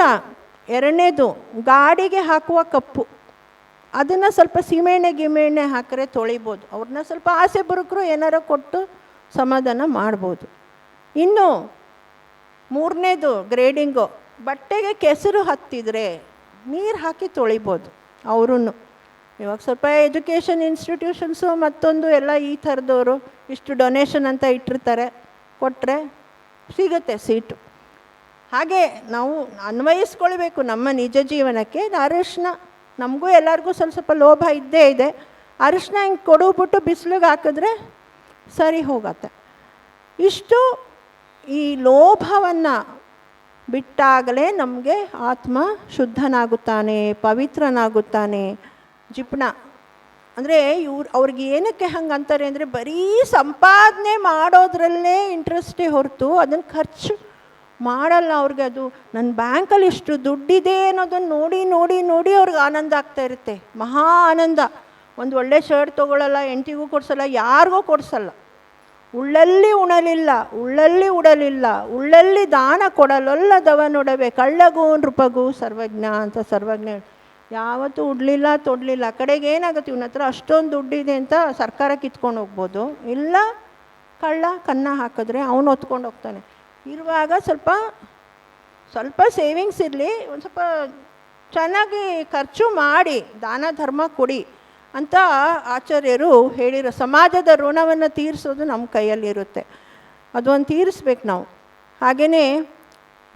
ಎರಡನೇದು ಗಾಡಿಗೆ ಹಾಕುವ ಕಪ್ಪು. ಅದನ್ನು ಸ್ವಲ್ಪ ಸೀಮೆಣ್ಣೆ ಗಿಮೆಣ್ಣೆ ಹಾಕಿದ್ರೆ ತೊಳಿಬೋದು. ಅವ್ರನ್ನ ಸ್ವಲ್ಪ ಆಸೆ ಬರುಕರು ಏನಾರ ಕೊಟ್ಟು ಸಮಾಧಾನ ಮಾಡ್ಬೋದು. ಇನ್ನು ಮೂರನೇದು ಗ್ರೇಡಿಂಗು. ಬಟ್ಟೆಗೆ ಕೆಸರು ಹತ್ತಿದರೆ ನೀರು ಹಾಕಿ ತೊಳಿಬೋದು ಅವರೂ ಇವಾಗ ಸ್ವಲ್ಪ ಎಜುಕೇಷನ್ ಇನ್ಸ್ಟಿಟ್ಯೂಷನ್ಸು ಮತ್ತೊಂದು ಎಲ್ಲ ಈ ಥರದವರು ಇಷ್ಟು ಡೊನೇಷನ್ ಅಂತ ಇಟ್ಟಿರ್ತಾರೆ. ಕೊಟ್ಟರೆ ಸಿಗುತ್ತೆ ಸೀಟು ಹಾಗೆ ನಾವು ಅನ್ವಯಿಸ್ಕೊಳ್ಬೇಕು ನಮ್ಮ ನಿಜ ಜೀವನಕ್ಕೆ. ಅರಿಶಿನ ನಮಗೂ ಎಲ್ಲರಿಗೂ ಸ್ವಲ್ಪ ಸ್ವಲ್ಪ ಲೋಭ ಇದ್ದೇ ಇದೆ. ಅರಿಶಿನ ಹಿಂಗೆ ಕೊಡುಬಿಟ್ಟು ಬಿಸಿಲಿಗೆ ಹಾಕಿದ್ರೆ ಸರಿ ಹೋಗತ್ತೆ. ಇಷ್ಟು ಈ ಲೋಭವನ್ನು ಬಿಟ್ಟಾಗಲೇ ನಮಗೆ ಆತ್ಮ ಶುದ್ಧನಾಗುತ್ತಾನೆ, ಪವಿತ್ರನಾಗುತ್ತಾನೆ. ಜಿಪ್ಣ ಅಂದರೆ ಇವ್ರು ಅವ್ರಿಗೆ ಏನಕ್ಕೆ ಹಂಗೆ ಅಂತಾರೆ ಅಂದರೆ ಬರೀ ಸಂಪಾದನೆ ಮಾಡೋದ್ರಲ್ಲೇ ಇಂಟ್ರೆಸ್ಟೇ ಹೊರತು ಅದನ್ನು ಖರ್ಚು ಮಾಡಲ್ಲ ಅವ್ರಿಗೆ ಅದು. ನನ್ನ ಬ್ಯಾಂಕಲ್ಲಿ ಇಷ್ಟು ದುಡ್ಡಿದೆ ಅನ್ನೋದನ್ನು ನೋಡಿ ನೋಡಿ ನೋಡಿ ಅವ್ರಿಗೆ ಆನಂದ ಆಗ್ತಾ ಇರುತ್ತೆ. ಮಹಾ ಆನಂದ. ಒಂದು ಒಳ್ಳೆ ಶರ್ಟ್ ತೊಗೊಳ್ಳಲ್ಲ ಎಂಟಿಗೂ ಕೊಡಿಸಲ್ಲ, ಯಾರಿಗೂ ಕೊಡಿಸಲ್ಲ. ಉಳ್ಳಲ್ಲಿ ಉಣಲಿಲ್ಲ, ಉಳ್ಳಲ್ಲಿ ಉಡಲಿಲ್ಲ, ಉಳ್ಳಲ್ಲಿ ದಾನ ಕೊಡಲೊಲ್ಲದವನೊಡವೆ. ಕಳ್ಳಗೂ, ನೃಪಗೂ, ಸರ್ವಜ್ಞ ಅಂತ ಸರ್ವಜ್ಞ ಯಾವತ್ತೂ ಉಡ್ಲಿಲ್ಲ, ತೊಡಲಿಲ್ಲ. ಕಡೆಗೆ ಏನಾಗುತ್ತೆ? ಇವನ ಹತ್ರ ಅಷ್ಟೊಂದು ದುಡ್ಡಿದೆ ಅಂತ ಸರ್ಕಾರ ಕಿತ್ಕೊಂಡು ಹೋಗ್ಬೋದು. ಇಲ್ಲ, ಕಳ್ಳ, ಕನ್ನ ಹಾಕಿದ್ರೆ ಅವನು ಹೊತ್ಕೊಂಡು ಹೋಗ್ತಾನೆ. ಇರುವಾಗ ಸ್ವಲ್ಪ ಸ್ವಲ್ಪ ಸೇವಿಂಗ್ಸ್ ಇರಲಿ, ಒಂದು ಸ್ವಲ್ಪ ಚೆನ್ನಾಗಿ ಖರ್ಚು ಮಾಡಿ, ದಾನ, ಧರ್ಮ ಕೊಡಿ ಅಂತ ಆಚಾರ್ಯರು ಹೇಳಿರೋ ಸಮಾಜದ ಋಣವನ್ನು ತೀರಿಸೋದು ನಮ್ಮ ಕೈಯಲ್ಲಿರುತ್ತೆ. ಅದೊಂದು ತೀರಿಸ್ಬೇಕು ನಾವು. ಹಾಗೆಯೇ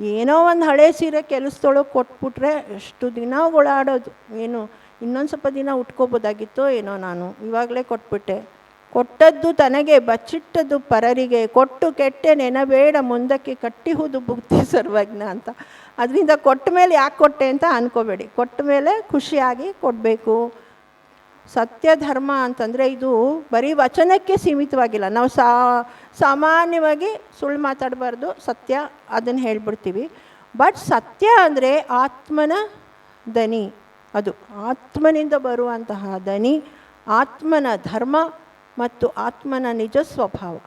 ಏನೋ ಒಂದು ಹಳೆ ಸೀರೆ ಕೆಲಸದೊಳಗೆ ಕೊಟ್ಬಿಟ್ರೆ ಎಷ್ಟು ದಿನ ಓಡಾಡೋದು. ಏನು, ಇನ್ನೊಂದು ಸ್ವಲ್ಪ ದಿನ ಉಟ್ಕೋಬೋದಾಗಿತ್ತೋ ಏನೋ ನಾನು, ಇವಾಗಲೇ ಕೊಟ್ಬಿಟ್ಟೆ. ಕೊಟ್ಟದ್ದು ತನಗೆ, ಬಚ್ಚಿಟ್ಟದ್ದು ಪರರಿಗೆ, ಕೊಟ್ಟು ಕೆಟ್ಟೆ ನೆನಬೇಡ ಮುಂದಕ್ಕೆ ಕಟ್ಟಿಹುದು ಬುಕ್ತಿ ಸರ್ವಜ್ಞ ಅಂತ. ಅದರಿಂದ ಕೊಟ್ಟ ಮೇಲೆ ಯಾಕೆ ಕೊಟ್ಟೆ ಅಂತ ಅನ್ಕೋಬೇಡಿ. ಕೊಟ್ಟ ಮೇಲೆ ಖುಷಿಯಾಗಿ ಕೊಡಬೇಕು. ಸತ್ಯ ಧರ್ಮ ಅಂತಂದರೆ ಇದು ಬರೀ ವಚನಕ್ಕೆ ಸೀಮಿತವಾಗಿಲ್ಲ. ನಾವು ಸಾ, ಸಾಮಾನ್ಯವಾಗಿ ಸುಳ್ಳು ಮಾತಾಡಬಾರ್ದು, ಸತ್ಯ ಅದನ್ನು ಹೇಳ್ಬಿಡ್ತೀವಿ. ಬಟ್ ಸತ್ಯ ಅಂದರೆ ಆತ್ಮನ ದನಿ. ಅದು ಆತ್ಮನಿಂದ ಬರುವಂತಹ ದನಿ, ಆತ್ಮನ ಧರ್ಮ ಮತ್ತು ಆತ್ಮನ ನಿಜ ಸ್ವಭಾವ.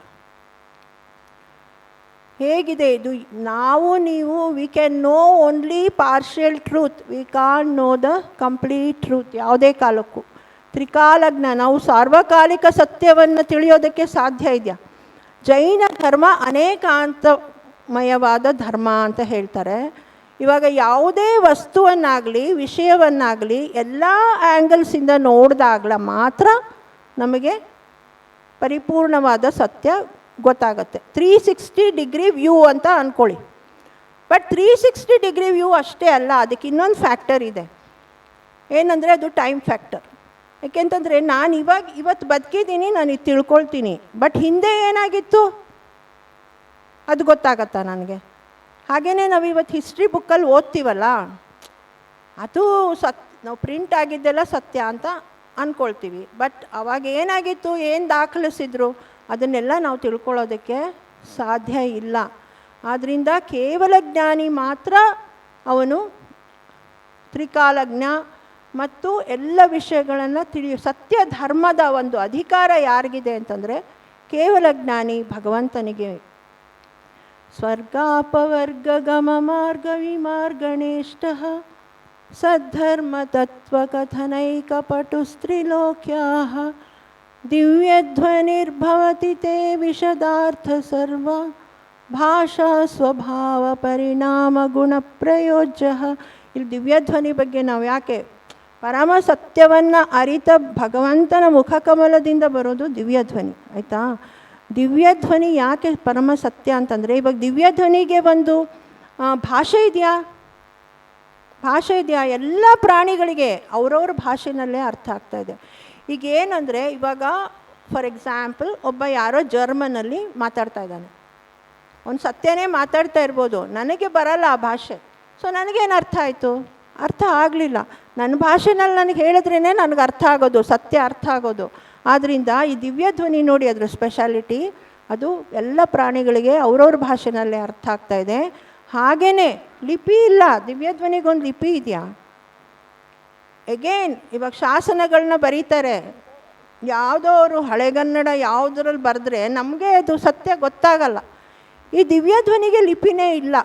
ಹೇಗಿದೆ ಇದು? ನಾವು ನೀವು we can know only partial truth we can know the complete truth ಯಾವುದೇ ಕಾಲಕ್ಕೂ. ತ್ರಿಕಾಲಜ್ಞ ನಾವು ಸಾರ್ವಕಾಲಿಕ ಸತ್ಯವನ್ನು ತಿಳಿಯೋದಕ್ಕೆ ಸಾಧ್ಯ ಇದೆಯಾ? ಜೈನ ಧರ್ಮ ಅನೇಕಾಂತಮಯವಾದ ಧರ್ಮ ಅಂತ ಹೇಳ್ತಾರೆ. ಇವಾಗ ಯಾವುದೇ ವಸ್ತುವನ್ನಾಗಲಿ, ವಿಷಯವನ್ನಾಗಲಿ, ಎಲ್ಲ ಆ್ಯಂಗಲ್ಸಿಂದ ನೋಡಿದಾಗಲ ಮಾತ್ರ ನಮಗೆ ಪರಿಪೂರ್ಣವಾದ ಸತ್ಯ ಗೊತ್ತಾಗುತ್ತೆ. ತ್ರೀ ಸಿಕ್ಸ್ಟಿ ಡಿಗ್ರಿ ವ್ಯೂ ಅಂತ ಅಂದ್ಕೊಳ್ಳಿ but three sixty degree view ಅಷ್ಟೇ ಅಲ್ಲ, ಅದಕ್ಕೆ ಇನ್ನೊಂದು ಫ್ಯಾಕ್ಟರ್ ಇದೆ. ಏನಂದರೆ ಅದು ಟೈಮ್ ಫ್ಯಾಕ್ಟರ್. ಯಾಕೆಂತಂದರೆ ನಾನು ಇವಾಗ ಇವತ್ತು ಬದುಕಿದ್ದೀನಿ, ನಾನು ಇದು ತಿಳ್ಕೊಳ್ತೀನಿ. ಬಟ್ ಹಿಂದೆ ಏನಾಗಿತ್ತು? ಅದು ಗೊತ್ತಾಗತ್ತಾ ನನಗೆ? ಹಾಗೆಯೇ ನಾವು ಇವತ್ತು ಹಿಸ್ಟ್ರಿ ಬುಕ್ಕಲ್ಲಿ ಓದ್ತೀವಲ್ಲ? ಅದು ಸತ್, ನಾವು ಪ್ರಿಂಟ್ ಆಗಿದ್ದೆಲ್ಲ ಸತ್ಯ ಅಂತ ಅಂದ್ಕೊಳ್ತೀವಿ ಬಟ್ ಅವಾಗ ಏನಾಗಿತ್ತು? ಏನು ದಾಖಲಿಸಿದ್ರು? ಅದನ್ನೆಲ್ಲ ನಾವು ತಿಳ್ಕೊಳ್ಳೋದಕ್ಕೆ ಸಾಧ್ಯ ಇಲ್ಲ. ಆದ್ದರಿಂದ ಕೇವಲ ಜ್ಞಾನಿ ಮಾತ್ರ ಅವನು ತ್ರಿಕಾಲಜ್ಞ ಮತ್ತು ಎಲ್ಲ ವಿಷಯಗಳನ್ನು ತಿಳಿಯು, ಸತ್ಯ ಧರ್ಮದ ಒಂದು ಅಧಿಕಾರ ಯಾರಿಗಿದೆ ಅಂತಂದರೆ ಕೇವಲ ಜ್ಞಾನಿ ಭಗವಂತನಿಗೆ. ಸ್ವರ್ಗಾಪವರ್ಗಗಮ ಮಾರ್ಗ ವಿಮಾರ್ಗಣೇಷ್ಟ ಸದ್ಧರ್ಮತತ್ವಕಥನೈಕಪಟುಸ್ತ್ರಿಲೋಕ್ಯಾ ದಿವ್ಯಧ್ವನಿರ್ಭವತಿ ತೇ ವಿಷದಾರ್ಥ ಸರ್ವ, ಭಾಷಾ ಸ್ವಭಾವ ಪರಿಣಾಮ ಗುಣ ಪ್ರಯೋಜ್ಯ. ಇಲ್ಲಿ ದಿವ್ಯಧ್ವನಿ ಬಗ್ಗೆ ನಾವು ಯಾಕೆ ಪರಮ ಸತ್ಯವನ್ನು ಅರಿತ ಭಗವಂತನ ಮುಖಕಮಲದಿಂದ ಬರೋದು ದಿವ್ಯಧ್ವನಿ, ಆಯಿತಾ? ದಿವ್ಯಧ್ವನಿ ಯಾಕೆ ಪರಮ ಸತ್ಯ ಅಂತಂದರೆ, ಇವಾಗ ದಿವ್ಯಧ್ವನಿಗೆ ಒಂದು ಭಾಷೆ ಇದೆಯಾ? ಭಾಷೆ ಇದೆಯಾ? ಎಲ್ಲ ಪ್ರಾಣಿಗಳಿಗೆ ಅವರವ್ರ ಭಾಷೆನಲ್ಲೇ ಅರ್ಥ ಆಗ್ತಾ ಇದೆ. ಈಗ ಏನಂದರೆ ಇವಾಗ ಫಾರ್ ಎಕ್ಸಾಂಪಲ್ ಒಬ್ಬ ಯಾರೋ ಜರ್ಮನಲ್ಲಿ ಮಾತಾಡ್ತಾ ಇದ್ದಾನೆ. ಅವ್ನು ಸತ್ಯನೇ ಮಾತಾಡ್ತಾ ಇರ್ಬೋದು. ನನಗೆ ಬರಲ್ಲ ಆ ಭಾಷೆ. ಸೊ ನನಗೇನು ಅರ್ಥ ಆಯಿತು? ಅರ್ಥ ಆಗಲಿಲ್ಲ. ನನ್ನ ಭಾಷೆನಲ್ಲಿ ನನಗೆ ಹೇಳಿದ್ರೇ ನನಗೆ ಅರ್ಥ ಆಗೋದು, ಸತ್ಯ ಅರ್ಥ ಆಗೋದು. ಆದ್ದರಿಂದ ಈ ದಿವ್ಯ ಧ್ವನಿ ನೋಡಿ ಅದರ ಸ್ಪೆಷಾಲಿಟಿ ಅದು ಎಲ್ಲ ಪ್ರಾಣಿಗಳಿಗೆ ಅವ್ರವ್ರ ಭಾಷೆನಲ್ಲೇ ಅರ್ಥ ಆಗ್ತಾ ಇದೆ. ಹಾಗೆಯೇ ಲಿಪಿ ಇಲ್ಲ, ದಿವ್ಯ ಧ್ವನಿಗೊಂದು ಲಿಪಿ ಇದೆಯಾ? ಎಗೇನ್ ಇವಾಗ ಶಾಸನಗಳನ್ನ ಬರೀತಾರೆ. ಯಾವುದೋ ಅವರು ಹಳೆಗನ್ನಡ ಯಾವುದ್ರಲ್ಲಿ ಬರೆದ್ರೆ ನಮಗೆ ಅದು ಸತ್ಯ ಗೊತ್ತಾಗಲ್ಲ. ಈ ದಿವ್ಯಧ್ವನಿಗೆ ಲಿಪಿನೇ ಇಲ್ಲ.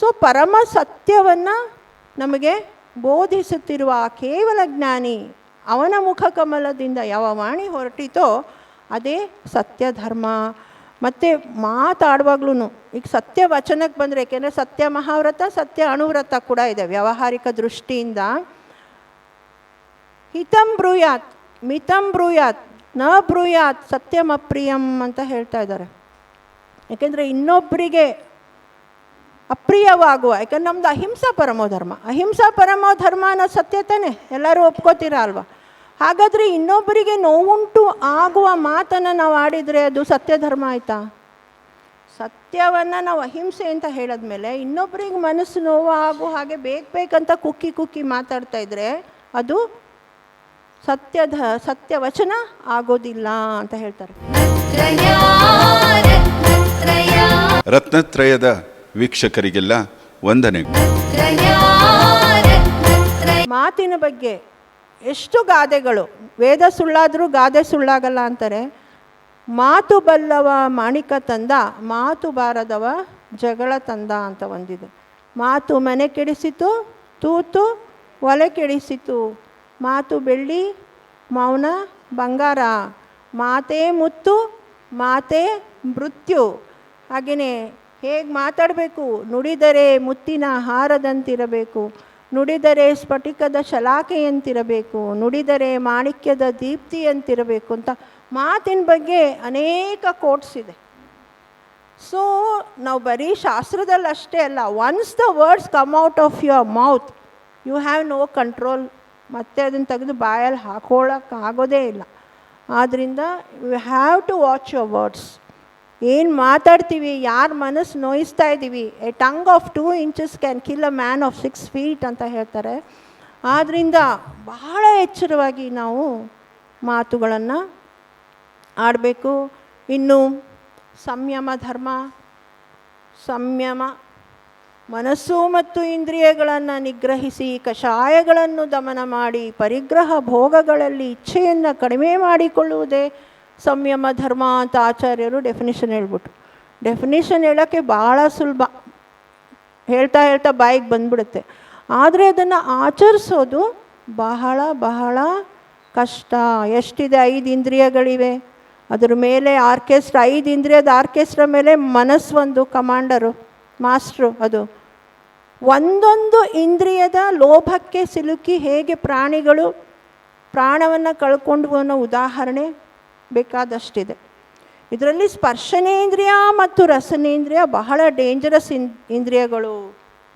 ಸೊ ಪರಮ ಸತ್ಯವನ್ನು ನಮಗೆ ಬೋಧಿಸುತ್ತಿರುವ ಆ ಕೇವಲ ಜ್ಞಾನಿ ಅವನ ಮುಖ ಕಮಲದಿಂದ ಯಾವ ವಾಣಿ ಹೊರಟಿತೋ ಅದೇ ಸತ್ಯ ಧರ್ಮ ಮತ್ತು ಮಾತಾಡುವಾಗ್ಲೂ ಈಗ ಸತ್ಯ ವಚನಕ್ಕೆ ಬಂದರೆ ಏಕೆಂದರೆ ಸತ್ಯ ಮಹಾವ್ರತ, ಸತ್ಯ ಅಣುವ್ರತ ಕೂಡ ಇದೆ ವ್ಯಾವಹಾರಿಕ ದೃಷ್ಟಿಯಿಂದ. ಹಿತಂ ಬ್ರೂಯಾತ್, ಮಿತಂ ಬ್ರೂಯಾತ್, ನ ಬ್ರೂಯಾತ್ ಸತ್ಯಮ ಅಪ್ರಿಯಂ ಅಂತ ಹೇಳ್ತಾ ಇದ್ದಾರೆ. ಯಾಕೆಂದರೆ ಇನ್ನೊಬ್ಬರಿಗೆ ಅಪ್ರಿಯವಾಗುವ ಯಾಕಂದ್ರೆ ನಮ್ದು ಅಹಿಂಸಾ ಪರಮೋ ಧರ್ಮ. ಅಹಿಂಸಾ ಪರಮೋ ಧರ್ಮ ಅನ್ನೋ ಸತ್ಯತೆನೆ ಎಲ್ಲರೂ ಒಪ್ಕೋತೀರ ಅಲ್ವಾ ಹಾಗಾದರೆ ಇನ್ನೊಬ್ಬರಿಗೆ ನೋವುಂಟು ಆಗುವ ಮಾತನ್ನು ನಾವು ಆಡಿದರೆ ಅದು ಸತ್ಯ ಧರ್ಮ ಆಯಿತಾ? ಸತ್ಯವನ್ನು ನಾವು ಅಹಿಂಸೆ ಅಂತ ಹೇಳಿದ್ಮೇಲೆ ಇನ್ನೊಬ್ಬರಿಗೆ ಮನಸ್ಸು ನೋವು ಆಗು ಹಾಗೆ ಬೇಕು ಬೇಕಂತ ಕುಕ್ಕಿ ಕುಕ್ಕಿ ಮಾತಾಡ್ತಾ ಇದ್ರೆ ಅದು ಸತ್ಯದ ಸತ್ಯ ವಚನ ಆಗೋದಿಲ್ಲ ಅಂತ ಹೇಳ್ತಾರೆ. ರತ್ನತ್ರಯ ರತ್ನತ್ರಯದ ವೀಕ್ಷಕರಿಗೆಲ್ಲ ವಂದನೆ. ಮಾತಿನ ಬಗ್ಗೆ ಎಷ್ಟು ಗಾದೆಗಳು? ವೇದ ಸುಳ್ಳಾದರೂ ಗಾದೆ ಸುಳ್ಳಾಗಲ್ಲ ಅಂತಾರೆ. ಮಾತು ಬಲ್ಲವ ಮಾಣಿಕ ತಂದ, ಮಾತು ಬಾರದವ ಜಗಳ ತಂದ ಅಂತ ಒಂದಿದೆ. ಮಾತು ಮನೆ ಕೆಡಿಸಿತು, ತೂತು ಒಲೆ ಕೆಡಿಸಿತು. ಮಾತು ಬೆಳ್ಳಿ, ಮೌನ, ಬಂಗಾರ. ಮಾತೇ ಮುತ್ತು, ಮಾತೇ ಮೃತ್ಯು. ಹಾಗೆಯೇ ಹೇಗೆ ಮಾತಾಡಬೇಕು? ನುಡಿದರೆ ಮುತ್ತಿನ ಹಾರದಂತಿರಬೇಕು. ನುಡಿದರೆ ಸ್ಫಟಿಕದ ಶಲಾಖೆಯಂತಿರಬೇಕು ನುಡಿದರೆ ಮಾಣಿಕ್ಯದ ದೀಪ್ತಿಯಂತಿರಬೇಕು ಅಂತ ಮಾತಿನ ಬಗ್ಗೆ ಅನೇಕ ಕೋಟ್ಸ್ ಇದೆ. ಸೊ ನಾವು ಬರೀ ಶಾಸ್ತ್ರದಲ್ಲಿ ಅಷ್ಟೇ ಅಲ್ಲ once the words come out of your mouth you have no control ಮತ್ತೆ ಅದನ್ನು ತೆಗೆದು ಬಾಯಲ್ಲಿ ಹಾಕೊಳ್ಳೋಕ್ಕಾಗೋದೇ ಇಲ್ಲ. ಆದ್ದರಿಂದ you have to watch your words ಏನು ಮಾತಾಡ್ತೀವಿ, ಯಾರ ಮನಸ್ಸು ನೋಯಿಸ್ತಾ ಇದ್ದೀವಿ a tongue of two inches can kill a man of six feet ಅಂತ ಹೇಳ್ತಾರೆ. ಆದ್ದರಿಂದ ಬಹಳ ಎಚ್ಚರವಾಗಿ ನಾವು ಮಾತುಗಳನ್ನು ಆಡಬೇಕು. ಇನ್ನು ಸಂಯಮ, ಧರ್ಮ, ಸಂಯಮ, ಮನಸ್ಸು ಮತ್ತು ಇಂದ್ರಿಯಗಳನ್ನು ನಿಗ್ರಹಿಸಿ, ಕಷಾಯಗಳನ್ನು ದಮನ ಮಾಡಿ, ಪರಿಗ್ರಹ ಭೋಗಗಳಲ್ಲಿ ಇಚ್ಛೆಯನ್ನು ಕಡಿಮೆ ಮಾಡಿಕೊಳ್ಳುವುದೇ ಸಂಯಮ, ಧರ್ಮ ಅಂತ ಆಚಾರ್ಯರು ಡೆಫಿನೇಷನ್ ಹೇಳ್ಬಿಟ್ರು. ಡೆಫಿನೇಷನ್ ಹೇಳೋಕ್ಕೆ ಭಾಳ ಸುಲಭ. ಹೇಳ್ತಾ ಹೇಳ್ತಾ ಬಾಯಿಗೆ ಬಂದ್ಬಿಡುತ್ತೆ. ಆದರೆ ಅದನ್ನು ಆಚರಿಸೋದು ಬಹಳ ಬಹಳ ಕಷ್ಟ. ಎಷ್ಟಿದೆ ಐದು ಇಂದ್ರಿಯಗಳಿವೆ? ಅದ್ರ ಮೇಲೆ ಆರ್ಕೆಸ್ಟ್ರಾ, ಐದು ಇಂದ್ರಿಯದ ಆರ್ಕೆಸ್ಟ್ರಾ ಮೇಲೆ ಮನಸ್ಸು ಒಂದು ಕಮಾಂಡರು, ಮಾಸ್ಟ್ರು ಅದು. ಒಂದೊಂದು ಇಂದ್ರಿಯದ ಲೋಭಕ್ಕೆ ಸಿಲುಕಿ ಹೇಗೆ ಪ್ರಾಣಿಗಳು ಪ್ರಾಣವನ್ನು ಕಳ್ಕೊಂಡು ಅನ್ನೋ ಉದಾಹರಣೆ ಬೇಕಾದಷ್ಟಿದೆ. ಇದರಲ್ಲಿ ಸ್ಪರ್ಶನೇಂದ್ರಿಯ ಮತ್ತು ರಸನೇಂದ್ರಿಯ ಬಹಳ ಡೇಂಜರಸ್ ಇನ್, ಇಂದ್ರಿಯಗಳು,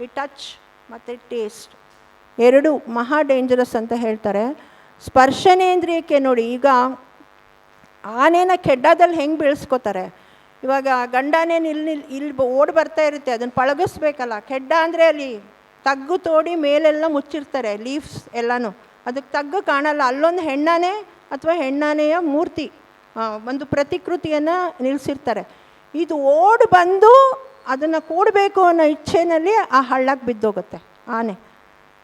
ಈ ಟಚ್ ಮತ್ತು ಟೇಸ್ಟ್ ಎರಡು ಮಹಾ ಡೇಂಜರಸ್ ಅಂತ ಹೇಳ್ತಾರೆ. ಸ್ಪರ್ಶನೇಂದ್ರಿಯಕ್ಕೆ ನೋಡಿ ಈಗ ಆನೆನ ಕೆಡ್ಡದಲ್ಲಿ ಹೆಂಗೆ ಬೆಳೆಸ್ಕೋತಾರೆ? ಇವಾಗ ಗಂಡನೇನು ಇಲ್ಲಿ ಇಲ್ಲಿ ಓಡಿ ಬರ್ತಾ ಇರುತ್ತೆ, ಅದನ್ನು ಪಳಗಿಸ್ಬೇಕಲ್ಲ, ಕೆಡ್ಡ ಅಂದರೆ ಅಲ್ಲಿ ತಗ್ಗು ತೋಡಿ ಮೇಲೆಲ್ಲ ಮುಚ್ಚಿರ್ತಾರೆ ಲೀವ್ಸ್ ಎಲ್ಲನೂ. ಅದಕ್ಕೆ ತಗ್ಗು ಕಾಣಲ್ಲ, ಅಲ್ಲೊಂದು ಹೆಣ್ಣಾನೆ ಅಥವಾ ಹೆಣ್ಣನೆಯ ಮೂರ್ತಿ. ಒಂದು ಪ್ರತಿಕೃತಿಯನ್ನು ನಿಲ್ಲಿಸಿರ್ತಾರೆ ಇದು ಓಡಿ ಬಂದು ಅದನ್ನು ಕೂಡಬೇಕು ಅನ್ನೋ ಇಚ್ಛೆನಲ್ಲಿ ಆ ಹಳ್ಳಕ್ಕೆ ಬಿದ್ದೋಗುತ್ತೆ, ಆನೆ.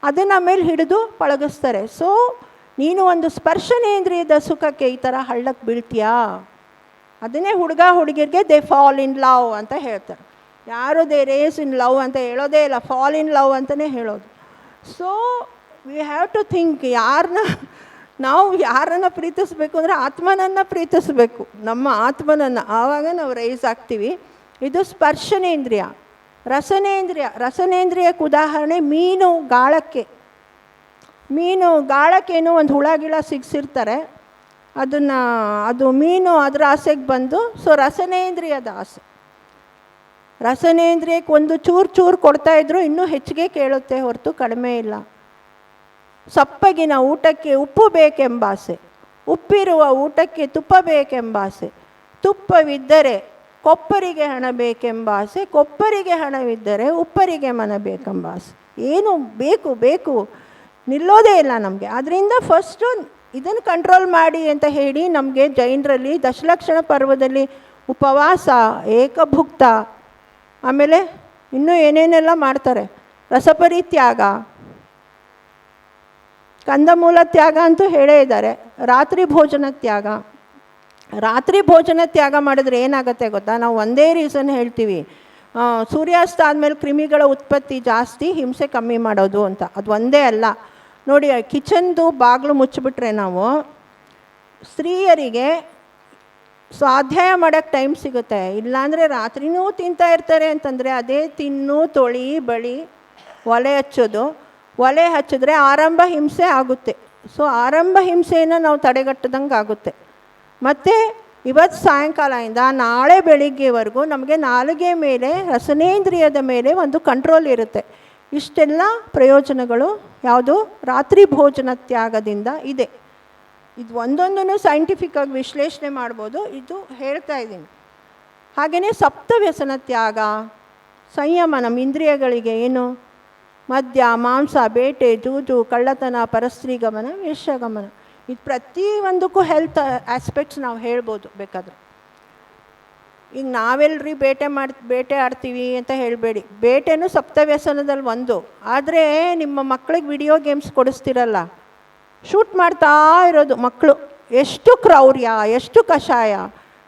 ಅದನ್ನು ಮೇಲೆ ಹಿಡಿದು ಪಳಗಿಸ್ತಾರೆ. ಸೊ ನೀನು ಒಂದು ಸ್ಪರ್ಶನೇಂದ್ರಿಯದ ಸುಖಕ್ಕೆ ಈ ಥರ ಹಳ್ಳಕ್ಕೆ ಬೀಳ್ತೀಯಾ? ಅದನ್ನೇ ಹುಡುಗ ಹುಡುಗಿರಿಗೆ ದೇ ಫಾಲ್ ಇನ್ ಲವ್ ಅಂತ ಹೇಳ್ತಾರೆ. ಯಾರು ದೇ ರೇಸ್ ಇನ್ ಲವ್ ಅಂತ ಹೇಳೋದೇ ಇಲ್ಲ ಫಾಲ್ ಇನ್ ಲವ್ ಅಂತಲೇ ಹೇಳೋದು. So we have to think ಯಾರನ್ನ ನಾವು ಯಾರನ್ನು ಪ್ರೀತಿಸಬೇಕು ಅಂದರೆ ಆತ್ಮನನ್ನು ಪ್ರೀತಿಸಬೇಕು. ನಮ್ಮ ಆತ್ಮನನ್ನು. ಆವಾಗ ನಾವು ರೈಸ್ ಆಗ್ತೀವಿ. ಇದು ಸ್ಪರ್ಶನೇಂದ್ರಿಯ. ರಸನೇಂದ್ರಿಯ. ರಸನೇಂದ್ರಿಯಕ್ಕೆ ಉದಾಹರಣೆ ಮೀನು ಗಾಳಕ್ಕೆ. ಮೀನು ಗಾಳಕ್ಕೇನು ಒಂದು ಹುಳ ಗಿಳ ಸಿಗ್ಸಿರ್ತಾರೆ. ಅದನ್ನು, ಅದು ಮೀನು ಅದರ ಆಸೆಗೆ ಬಂದು ಸೊ ರಸನೇಂದ್ರಿಯದ ಆಸೆ. ರಸನೇಂದ್ರಿಯಕ್ಕೆ ಒಂದು ಚೂರು ಚೂರು ಕೊಡ್ತಾಯಿದ್ರು ಇನ್ನೂ ಹೆಚ್ಚಿಗೆ ಕೇಳುತ್ತೆ ಹೊರತು ಕಡಿಮೆ ಇಲ್ಲ. ಸಪ್ಪಗಿನ ಊಟಕ್ಕೆ ಉಪ್ಪು ಬೇಕೆಂಬ ಆಸೆ. ಉಪ್ಪಿರುವ ಊಟಕ್ಕೆ ತುಪ್ಪ ಬೇಕೆಂಬ ಆಸೆ. ತುಪ್ಪವಿದ್ದರೆ ಕೊಪ್ಪರಿಗೆ ಹಣ ಬೇಕೆಂಬ ಆಸೆ. ಕೊಪ್ಪರಿಗೆ ಹಣವಿದ್ದರೆ ಉಪ್ಪರಿಗೆ ಮನ ಬೇಕೆಂಬ ಆಸೆ. ಏನು ಬೇಕು ಬೇಕು. ನಿಲ್ಲೋದೇ ಇಲ್ಲ ನಮಗೆ. ಅದರಿಂದ ಫಸ್ಟು ಇದನ್ನು ಕಂಟ್ರೋಲ್ ಮಾಡಿ ಅಂತ ಹೇಳಿ ನಮಗೆ ಜೈನರಲ್ಲಿ ದಶಲಕ್ಷಣ ಪರ್ವದಲ್ಲಿ ಉಪವಾಸ, ಏಕಭುಕ್ತ, ಆಮೇಲೆ ಇನ್ನೂ ಏನೇನೆಲ್ಲ ಮಾಡ್ತಾರೆ? ರಸಪರಿತ್ಯಾಗ. ಕಂದಮೂಲ ತ್ಯಾಗ ಅಂತೂ ಹೇಳೇ ಇದ್ದಾರೆ. ರಾತ್ರಿ ಭೋಜನ ತ್ಯಾಗ. ರಾತ್ರಿ ಭೋಜನ ತ್ಯಾಗ ಮಾಡಿದ್ರೆ ಏನಾಗುತ್ತೆ ಗೊತ್ತಾ? ನಾವು ಒಂದೇ ರೀಸನ್ ಹೇಳ್ತೀವಿ. ಸೂರ್ಯಾಸ್ತ ಆದಮೇಲೆ ಕ್ರಿಮಿಗಳ ಉತ್ಪತ್ತಿ ಜಾಸ್ತಿ, ಹಿಂಸೆ ಕಮ್ಮಿ ಮಾಡೋದು ಅಂತ. ಅದು ಒಂದೇ ಅಲ್ಲ. ನೋಡಿ ಕಿಚನ್ದು ಬಾಗಿಲು ಮುಚ್ಚಿಬಿಟ್ರೆ ನಾವು ಸ್ತ್ರೀಯರಿಗೆ ಸ್ವಾಧ್ಯಾಯ ಮಾಡೋಕ್ಕೆ ಟೈಮ್ ಸಿಗುತ್ತೆ. ಇಲ್ಲಾಂದರೆ ರಾತ್ರಿನೂ ತಿಂತಾ ಇರ್ತಾರೆ ಅಂತಂದರೆ ಅದೇ ತಿನ್ನು, ತೊಳಿ, ಬಳಿ ಒಲೆ ಹಚ್ಚೋದು. ಒಲೆ ಹಚ್ಚಿದ್ರೆ ಆರಂಭ ಹಿಂಸೆ ಆಗುತ್ತೆ. ಸೊ ಆರಂಭ ಹಿಂಸೆಯನ್ನು ನಾವು ತಡೆಗಟ್ಟದಂಗೆ ಆಗುತ್ತೆ. ಮತ್ತು ಇವತ್ತು ಸಾಯಂಕಾಲದಿಂದ ನಾಳೆ ಬೆಳಿಗ್ಗೆವರೆಗೂ ನಮಗೆ ನಾಲಿಗೆ ಮೇಲೆ, ರಸನೇಂದ್ರಿಯದ ಮೇಲೆ ಒಂದು ಕಂಟ್ರೋಲ್ ಇರುತ್ತೆ. ಇಷ್ಟೆಲ್ಲ ಪ್ರಯೋಜನಗಳು ಯಾವುದು? ರಾತ್ರಿ ಭೋಜನ ತ್ಯಾಗದಿಂದ ಇದೆ. ಇದು ಒಂದೊಂದನ್ನು ಸೈಂಟಿಫಿಕ್ಕಾಗಿ ವಿಶ್ಲೇಷಣೆ ಮಾಡ್ಬೋದು. ಇದು ಹೇಳ್ತಾ ಇದ್ದೀನಿ. ಹಾಗೆಯೇ ಸಪ್ತ ವ್ಯಸನ ತ್ಯಾಗ ಸಂಯಮ ನಮ್ಮ ಇಂದ್ರಿಯಗಳಿಗೆ ಏನು? ಮದ್ಯ, ಮಾಂಸ, ಬೇಟೆ, ಜೂಜು, ಕಳ್ಳತನ ಪರಸ್ತ್ರೀ ಗಮನ ವೇಶ್ಯಗಮನ ಇದು ಪ್ರತಿಯೊಂದಕ್ಕೂ ಹೆಲ್ತ್ ಆಸ್ಪೆಕ್ಟ್ಸ್ ನಾವು ಹೇಳ್ಬೋದು ಬೇಕಾದ್ರೆ. ಈಗ ನಾವೆಲ್ಲರಿ ಬೇಟೆ ಮಾಡಿ, ಬೇಟೆ ಆಡ್ತೀವಿ ಅಂತ ಹೇಳಬೇಡಿ. ಬೇಟೆನೂ ಸಪ್ತವ್ಯಸನದಲ್ಲಿ ಒಂದು. ಆದರೆ ನಿಮ್ಮ ಮಕ್ಕಳಿಗೆ ವಿಡಿಯೋ ಗೇಮ್ಸ್ ಕೊಡಿಸ್ತಿರಲ್ಲ. ಶೂಟ್ ಮಾಡ್ತಾ ಇರೋದು ಮಕ್ಕಳು ಎಷ್ಟು ಕ್ರೌರ್ಯ, ಎಷ್ಟು ಕಷಾಯ.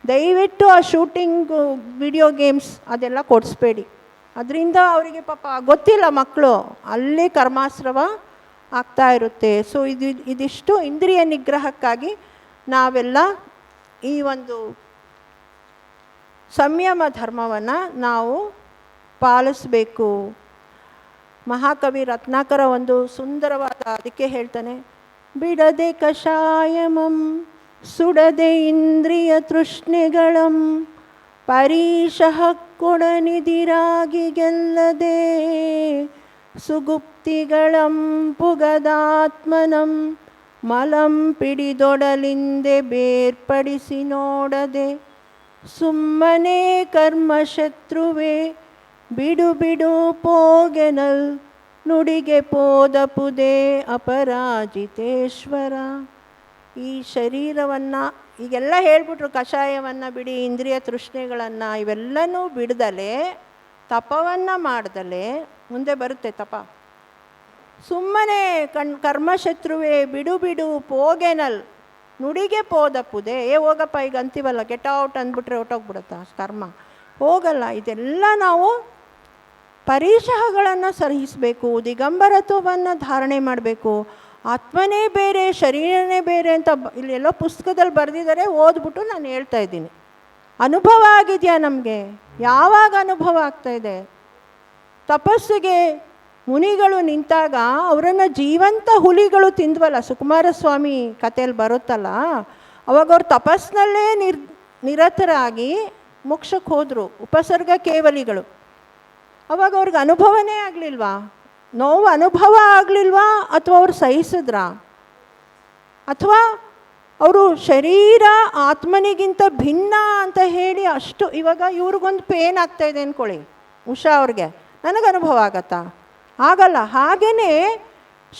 ದಯವಿಟ್ಟು ಆ ಶೂಟಿಂಗು ವಿಡಿಯೋ ಗೇಮ್ಸ್ ಅದೆಲ್ಲ ಕೊಡಿಸ್ಬೇಡಿ. ಅದರಿಂದ ಅವರಿಗೆ ಪಾಪ ಗೊತ್ತಿಲ್ಲ ಮಕ್ಕಳು. ಅಲ್ಲಿ ಕರ್ಮಾಶ್ರವ ಆಗ್ತಾ ಇರುತ್ತೆ. ಸೊ ಇದು, ಇದಿಷ್ಟು ಇಂದ್ರಿಯ ನಿಗ್ರಹಕ್ಕಾಗಿ ನಾವೆಲ್ಲ ಈ ಒಂದು ಸಂಯಮ ಧರ್ಮವನ್ನು ನಾವು ಪಾಲಿಸಬೇಕು. ಮಹಾಕವಿ ರತ್ನಾಕರ ಒಂದು ಸುಂದರವಾದ ಅದಕ್ಕೆ ಹೇಳ್ತಾನೆ, ಬಿಡದೆ ಕಷಾಯಮಂ, ಸುಡದೆ ಇಂದ್ರಿಯ ತೃಷ್ಣೆಗಳಂ ಪರೀಶಃ ಕೊಡನಿದಿರಾಗಿ ಗೆಲ್ಲದೆ ಸುಗುಪ್ತಿಗಳಂ ಪುಗದಾತ್ಮನಂ ಮಲಂ ಪಿಡಿದೊಡಲಿಂದೆ ಬೇರ್ಪಡಿಸಿ ನೋಡದೆ ಸುಮ್ಮನೆ ಕರ್ಮಶತ್ರುವೆ ಬಿಡು ಬಿಡು ಪೋಗೆನಲ್ ನುಡಿಗೆ ಪೋದಪುದೆ ಅಪರಾಜಿತೇಶ್ವರ. ಈ ಶರೀರವನ್ನು ಈಗೆಲ್ಲ ಹೇಳ್ಬಿಟ್ರು ಕಷಾಯವನ್ನು ಬಿಡಿ, ಇಂದ್ರಿಯ ತೃಷ್ಣೆಗಳನ್ನು ಇವೆಲ್ಲನೂ ಬಿಡದಲೆ, ತಪವನ್ನು ಮಾಡ್ದಲೆ ಮುಂದೆ ಬರುತ್ತೆ ತಪ. ಸುಮ್ಮನೆ ಕಣ್, ಕರ್ಮಶತ್ರುವೆ ಬಿಡು ಬಿಡು, ಪೋಗೆನಲ್, ನುಡಿಗೆ ಪೋದಪ್ಪುದೆ ಏ ಹೋಗಪ್ಪ, ಈಗ ಅಂತೀವಲ್ಲ ಗೆಟ್ ಔಟ್ ಅಂದ್ಬಿಟ್ರೆ ಹೊಟ್ಟೋಗ್ಬಿಡುತ್ತಾ ಕರ್ಮ? ಹೋಗಲ್ಲ, ಇದೆಲ್ಲ ನಾವು ಪರಿಶಹಗಳನ್ನು ಸಹಿಸಬೇಕು, ದಿಗಂಬರತ್ವವನ್ನು ಧಾರಣೆ ಮಾಡಬೇಕು. ಆತ್ಮನೇ ಬೇರೆ, ಶರೀರನೇ ಬೇರೆ ಅಂತ ಇಲ್ಲೆಲ್ಲೋ ಪುಸ್ತಕದಲ್ಲಿ ಬರೆದಿದ್ದಾರೆ, ಓದ್ಬಿಟ್ಟು ನಾನು ಹೇಳ್ತಾ ಇದ್ದೀನಿ. ಅನುಭವ ಆಗಿದೆಯಾ ನಮಗೆ? ಯಾವಾಗ ಅನುಭವ ಆಗ್ತಾ ಇದೆ? ತಪಸ್ಸಿಗೆ ಮುನಿಗಳು ನಿಂತಾಗ ಅವರನ್ನು ಜೀವಂತ ಹುಲಿಗಳು ತಿಂದ್ವಲ್ಲ, ಸುಕುಮಾರಸ್ವಾಮಿ ಕಥೆಯಲ್ಲಿ ಬರುತ್ತಲ್ಲ, ಅವಾಗ ಅವ್ರು ತಪಸ್ಸಿನಲ್ಲೇ ನಿರ್, ನಿರತರಾಗಿ ಮೋಕ್ಷಕ್ಕೆ ಹೋದರು ಉಪಸರ್ಗ ಕೇವಲಿಗಳು ಅವಾಗ ಅವ್ರಿಗೆ ಅನುಭವನೇ ಆಗಲಿಲ್ವಾ? ನೋವು ಅನುಭವ ಆಗಲಿಲ್ವಾ? ಅಥವಾ ಅವರು ಸಹಿಸಿದ್ರಾ? ಅಥವಾ ಅವರು ಶರೀರ ಆತ್ಮನಿಗಿಂತ ಭಿನ್ನ ಅಂತ ಹೇಳಿ ಅಷ್ಟು ಇವಾಗ ಇವ್ರಿಗೊಂದು ಪೇನ್ ಆಗ್ತಾ ಇದೆ ಅಂದ್ಕೊಳ್ಳಿ ಉಷಾ ಅವ್ರಿಗೆ. ನನಗೆ ಅನುಭವ ಆಗತ್ತಾ? ಆಗಲ್ಲ. ಹಾಗೆಯೇ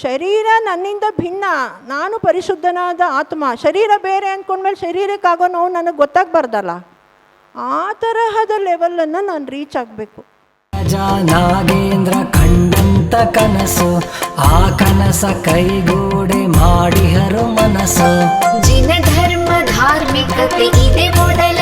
ಶರೀರ ನನ್ನಿಂದ ಭಿನ್ನ. ನಾನು ಪರಿಶುದ್ಧನಾದ ಆತ್ಮ. ಶರೀರ ಬೇರೆ ಅಂದ್ಕೊಂಡ್ಮೇಲೆ ಶರೀರಕ್ಕಾಗೋ ನೋವು ನನಗೆ ಗೊತ್ತಾಗಬಾರ್ದಲ್ಲ. ಆ ತರಹದ ಲೆವೆಲನ್ನು ನಾನು ರೀಚ್ ಆಗಬೇಕು. ನಾಗೇಂದ್ರ ನಾಗೇಂದ್ರ ಕಂಡಂತ ಕನಸು ಆ ಕನಸ ಕೈಗೂಡೆ ಮಾಡಿಹರು ಮನಸ್ಸು ಜಿನ ಧರ್ಮ ಧಾರ್ಮಿಕತೆ ಇದೆ ಮೊದಲ